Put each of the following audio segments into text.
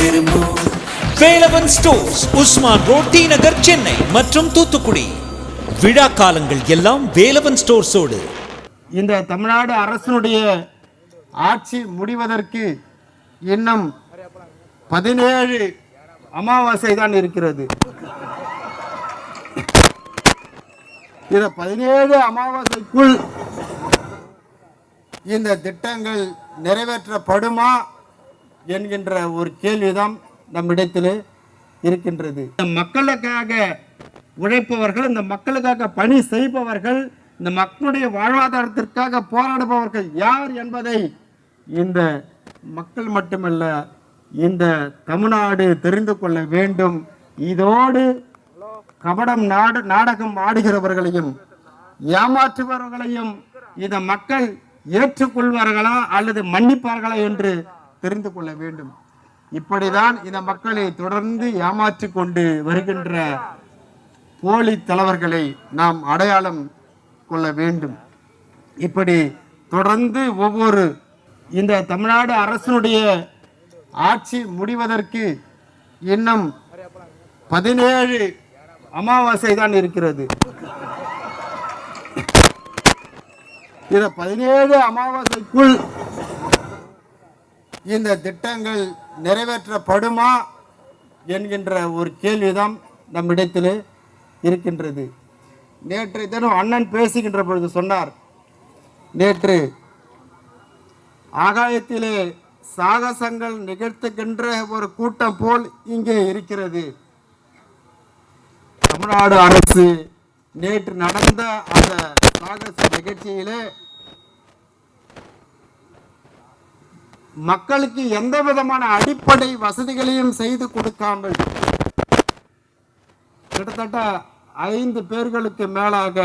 விரும்பும். Velavan stores Usman road T Nagar Chennai மற்றும் தூத்துக்குடி. விழா காலங்கள் எல்லாம் வேலவன் ஸ்டோர்ஸோடு. இந்த தமிழ்நாடு அரசினுடைய ஆட்சி முடிவதற்கு இன்னும் பதினேழு அமாவாசை தான் இருக்கிறது. இந்த பதினேழு அமாவாசைக்குள் இந்த திட்டங்கள் நிறைவேற்றப்படுமா என்கின்ற ஒரு கேள்விதான் நம்மிடத்தில் இருக்கின்றது. இந்த மக்களுக்காக உழைப்பவர்கள் இந்த மக்களுக்காக பணி செய்பவர்கள் இந்த மக்களுடைய வாழ்வாதாரத்திற்காக போராடுபவர்கள் யார் என்பதை இந்த மக்கள் மட்டுமல்ல இந்த தமிழ்நாடு தெரிந்து கொள்ள வேண்டும். இதோடு கபடம் நாடு நாடகம் ஆடுகிறவர்களையும் ஏமாற்றுபவர்களையும் இந்த மக்கள் ஏற்றுக்கொள்வார்களா அல்லது மன்னிப்பார்களா என்று தெரிந்து கொள்ள வேண்டும். இப்படிதான் இந்த மக்களை தொடர்ந்து ஏமாற்றி கொண்டு வருகின்ற போலி தலைவர்களை நாம் அடையாளம் கொள்ள வேண்டும். இப்படி தொடர்ந்து ஒவ்வொரு இந்த தமிழ்நாடு அரசினுடைய ஆட்சி முடிவதற்கு இன்னும் பதினேழு அமாவாசை தான் இருக்கிறது. இந்த பதினேழு அமாவாசைக்குள் இந்த திட்டங்கள் நிறைவேற்றப்படுமா என்கின்ற ஒரு கேள்விதான் நம்மிடத்தில் இருக்கின்றது. நேற்று தினம் அண்ணன் பேசுகின்ற பொழுது சொன்னார் நேற்று ஆகாயத்திலே சாகசங்கள் நிகழ்த்துகின்ற ஒரு கூட்டம் போல் இங்கே இருக்கிறது. தமிழ்நாடு அரசு நேற்று நடந்த அந்த சாகச நிகழ்ச்சியிலே மக்களுக்கு எந்த விதமான அடிப்படை வசதிகளையும் செய்து கொடுக்காமல் கிட்டத்தட்ட ஐந்து பேர்களுக்கு மேலாக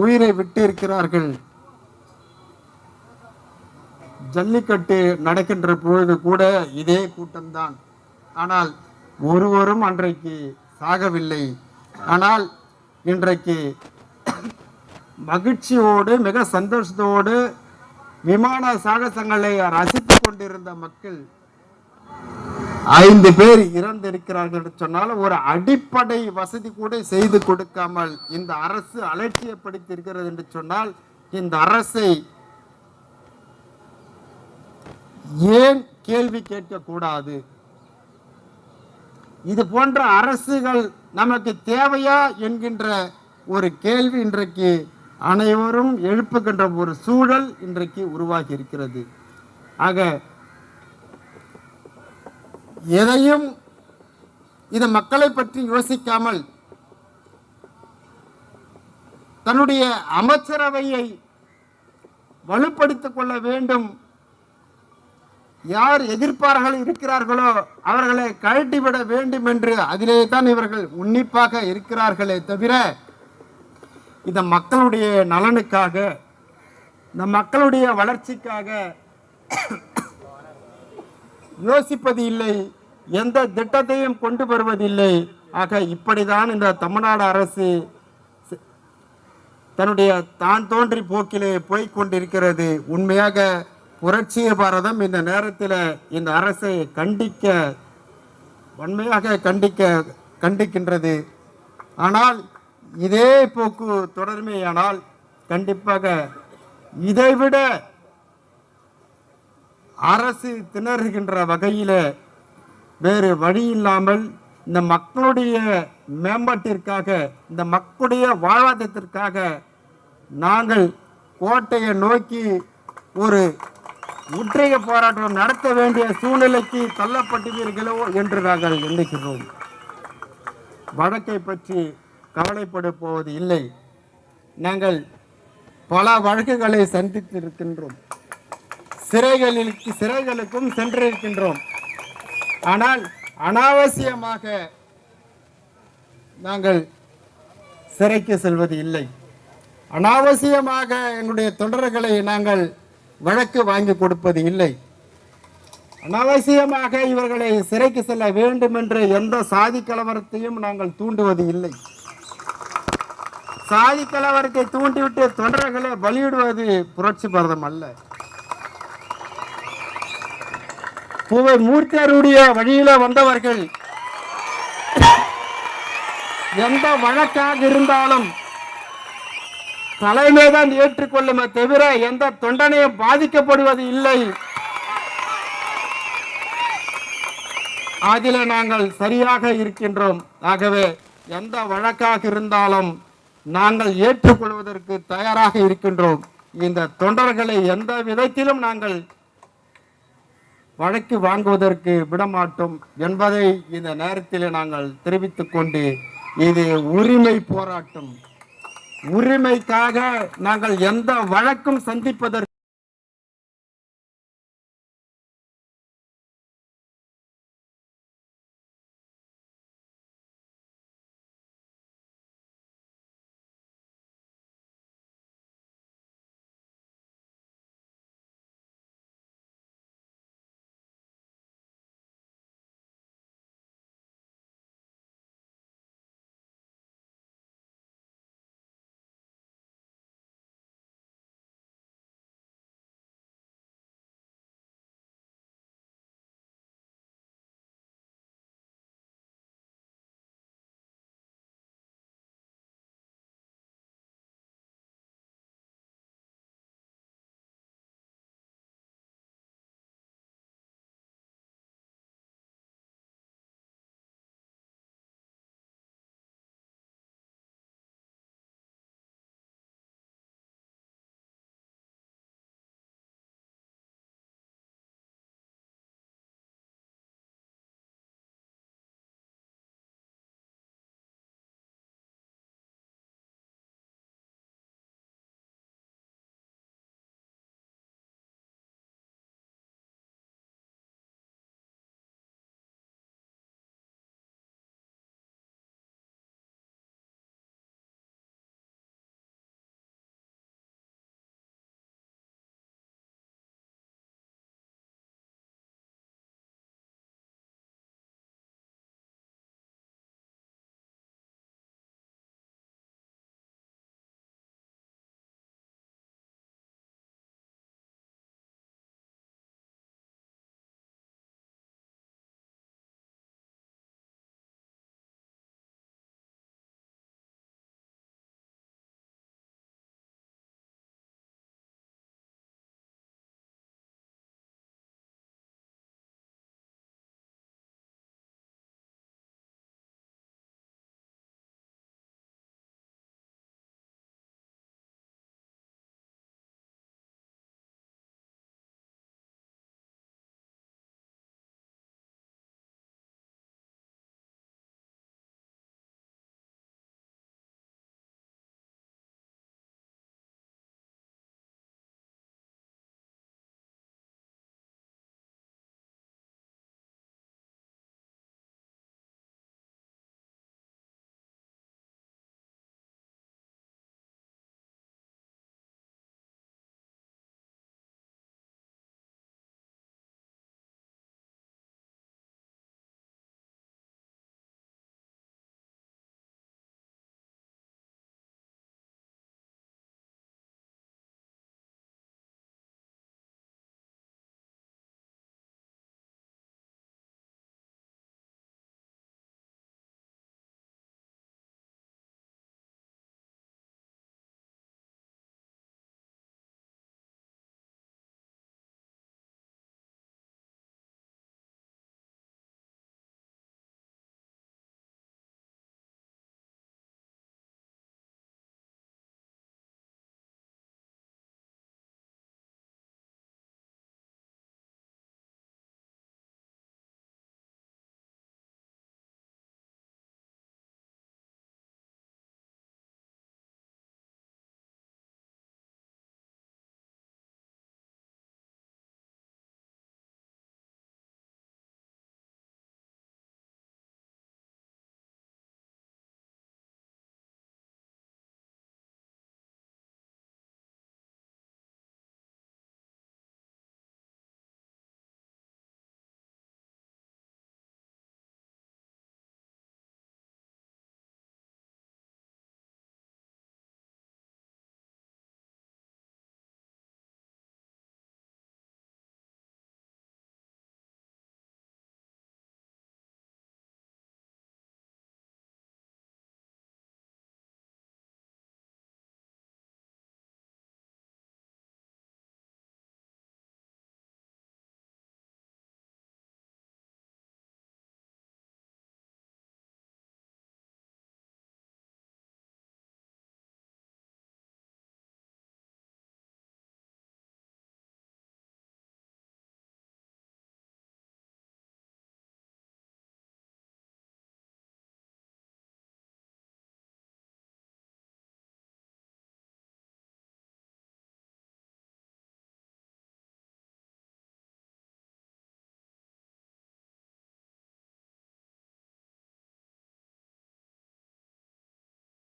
உயிரை விட்டு இருக்கிறார்கள் ஜல்லிக்கட்டு நடக்கின்ற பொழுது கூட இதே கூட்டம்தான். ஆனால் ஒருவரும் அன்றைக்கு சாகவில்லை. ஆனால் இன்றைக்கு மகிழ்ச்சியோடு மிக சந்தோஷத்தோடு விமான சாகசங்களை ரசித்துக் கொண்டிருந்த மக்கள் ஐந்து பேர் இறந்திருக்கிறார்கள் என்று சொன்னால் ஒரு அடிப்படை வசதி கூட செய்து கொடுக்காமல் இந்த அரசு அலட்சியப்படுத்தியிருக்கிறது என்று சொன்னால் இந்த அரசை ஏன் கேள்வி கேட்கக்கூடாது? இது போன்ற அரசுகள் நமக்கு தேவையா என்கின்ற ஒரு கேள்வி இன்றைக்கு அனைவரும் எழுப்புகின்ற ஒரு சூழல் இன்றைக்கு உருவாகி இருக்கிறது. ஆக எதையும் இந்த மக்களை பற்றி யோசிக்காமல் தன்னுடைய அமைச்சரவையை வலுப்படுத்திக் கொள்ள வேண்டும். யார் எதிர்ப்பார்கள் இருக்கிறார்களோ அவர்களை கழட்டிவிட வேண்டும் என்று அதிலே தான் இவர்கள் உன்னிப்பாக இருக்கிறார்களே தவிர இந்த மக்களுடைய நலனுக்காக இந்த மக்களுடைய வளர்ச்சிக்காக யோசிப்பது இல்லை எந்த திட்டத்தையும் கொண்டு வருவதில்லை. ஆக இப்படிதான் இந்த தமிழ்நாடு அரசு தன்னுடைய தான் தோன்றி போக்கிலே போய்க் கொண்டிருக்கிறது. உண்மையாக புரட்சிய பாரதம் இந்த நேரத்தில் இந்த அரசை கண்டிக்க வன்மையாக கண்டிக்க கண்டிக்கின்றது. ஆனால் இதே போக்கு தொடர்மையானால் கண்டிப்பாக இதைவிட அரசு திணறுகின்ற வகையில் வேறு வழி இல்லாமல் இந்த மக்களுடைய மேம்பாட்டிற்காக இந்த மக்களுடைய வாழ்வாதாரத்திற்காக நாங்கள் கோட்டையை நோக்கி ஒரு முற்றுகை போராட்டம் நடத்த வேண்டிய சூழ்நிலைக்கு தள்ளப்பட்டுவீர்களோ என்று நாங்கள் எண்ணுகிறோம். வழக்கை பற்றி கவலைப்பட போவது இல்லை. நாங்கள் பல வழக்குகளை சந்தித்திருக்கின்றோம். சிறைகளில் சிறைகளுக்கும் சென்றிருக்கின்றோம். ஆனால் அனாவசியமாக நாங்கள் சிறைக்கு செல்வது இல்லை. அனாவசியமாக எங்களுடைய தொண்டர்களை நாங்கள் வழக்கு வாங்கி கொடுப்பது இல்லை. அனாவசியமாக இவர்களை சிறைக்கு செல்ல வேண்டும் என்று எந்த சாதி கலவரத்தையும் நாங்கள் தூண்டுவது இல்லை. சாதி கலவரத்தை தூண்டிவிட்டு தொண்டர்களை பலியிடுவது புரட்சி பரதம் அல்ல. பூவை மூர்த்தியாருடைய வழியில வந்தவர்கள் எந்த வழக்காக இருந்தாலும் தலைமைதான் ஏற்றுக்கொள்ளுமே தவிர எந்த தொண்டனையும் பாதிக்கப்படுவது இல்லை. அதில் நாங்கள் சரியாக இருக்கின்றோம். ஆகவே எந்த வழக்காக இருந்தாலும் நாங்கள் ஏற்றுக்கொள்வதற்கு தயாராக இருக்கின்றோம். இந்த தொண்டர்களை எந்த விதத்திலும் நாங்கள் வழக்கு வாங்குவதற்கு விடமாட்டோம் என்பதை இந்த நேரத்தில் நாங்கள் தெரிவித்துக் கொண்டு இது உரிமை போராட்டம். உரிமைக்காக நாங்கள் எந்த வழக்கும் சந்திப்பதற்கு